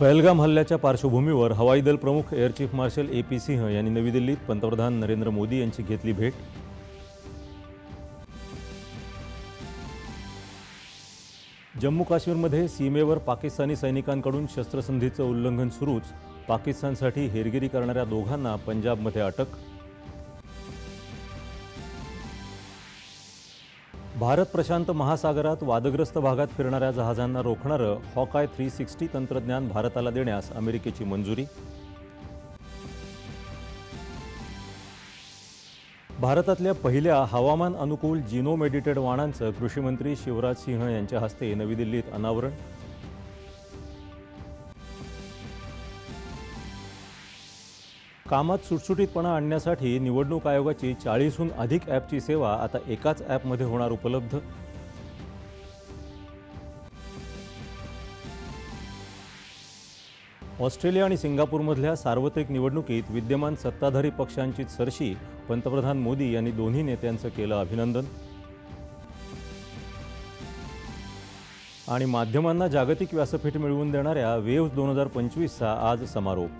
पहलगाम हल्ल्याच्या पार्श्वभूमीवर हवाई दल प्रमुख air chief marshal A P Singh यांनी नवी दिल्लीत पंतप्रधान नरेंद्र मोदी यांची घेतली भेट. जम्मू काश्मीरमध्ये सीमेवर पाकिस्तानी सैनिकांकडून शस्त्रसंधीचं उल्लंघन सुरूच पाकिस्तानसाठी हेरगिरी करणाऱ्या दोघांना पंजाबमध्ये अटक भारत प्रशांत महासागरात वादग्रस्त भागात फिरणाऱ्या जहाजांना रोखणारं हॉकाय थ्री सिक्स्टी तंत्रज्ञान भारताला देण्यास अमेरिकेची मंजुरी. भारतातल्या पहिल्या हवामान अनुकूल जिनो मेडिटेड वाणांचं कृषीमंत्री शिवराज सिंह यांच्या हस्ते नवी दिल्लीत अनावरण. कामात सुटसुटीतपणा आणण्यासाठी निवडणूक आयोगाची चाळीसहून अधिक ॲपची सेवा आता एकाच ॲपमध्ये होणार उपलब्ध. ऑस्ट्रेलिया आणि सिंगापूरमधल्या सार्वत्रिक निवडणुकीत विद्यमान सत्ताधारी पक्षांची सरशी पंतप्रधान मोदी यांनी दोन्ही नेत्यांचं केलं अभिनंदन. आणि माध्यमांना जागतिक व्यासपीठ मिळवून देणाऱ्या वेव्ह दोन हजार पंचवीसचा आज समारोप.